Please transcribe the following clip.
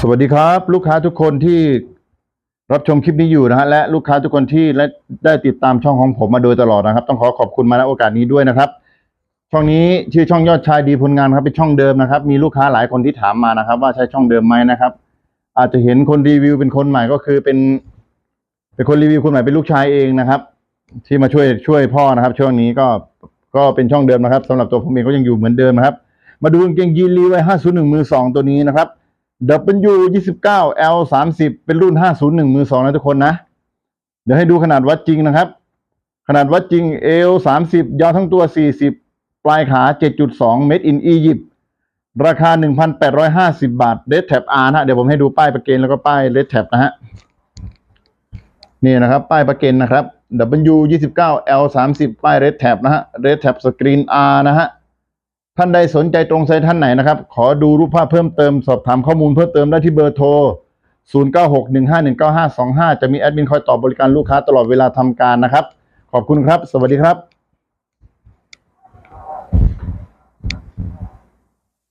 สวัสดีครับ ลูกค้าทุกคนที่รับชมคลิปนี้อยู่นะฮะและลูกค้าทุกคนที่และได้ติดตามช่องของผมมาโดยตลอดนะครับ ต้องขอขอบคุณมาณโอกาสนี้ด้วยนะครับ ช่องนี้ชื่อช่องยอดชายดีผลงานครับเป็นช่องเดิมนะครับ มีลูกค้าหลายคนที่ถามมานะครับ ว่าใช่ช่องเดิมไหมนะครับ อาจจะเห็นคนรีวิวเป็นคนใหม่ก็คือเป็น เป็นคนรีวิวคนใหม่เป็นลูกชายเองนะครับ ที่มาช่วยช่วยพ่อนะครับ ช่วงนี้ก็ก็เป็นช่องเดิมนะครับสำหรับตัวผมเองก็ยังอยู่เหมือนเดิมนะครับ มาดูกางเกงยีนรีไว้501มือสองตัวนี้นะครับ W 29 L 30 เป็นรุ่น 501 มือสองนะทุกคนนะ เดี๋ยวให้ดูขนาดวัดจริงนะครับ ขนาดวัดจริง L 30 ยาวทั้งตัว 40 ปลายขา 7.2 Made in Egypt ราคา 1,850 บาท Red Tab R นะฮะ เดี๋ยวผมให้ดูป้ายประเกณแล้วก็ป้าย Red Tab นะฮะ นี่นะครับ ป้ายประเกณนะครับ W 29 L 30 ป้าย Red Tab นะฮะ Red Tab Screen R นะฮะ ท่านใดสนใจตรงไซท่านไหนนะครับ ขอดูรูปภาพเพิ่มเติมสอบถามข้อมูลเพิ่มเติมได้ที่เบอร์โทร 0961519525 จะมีแอดมินคอยตอบบริการลูกค้าตลอดเวลาทำการนะครับ ขอบคุณครับ สวัสดีครับ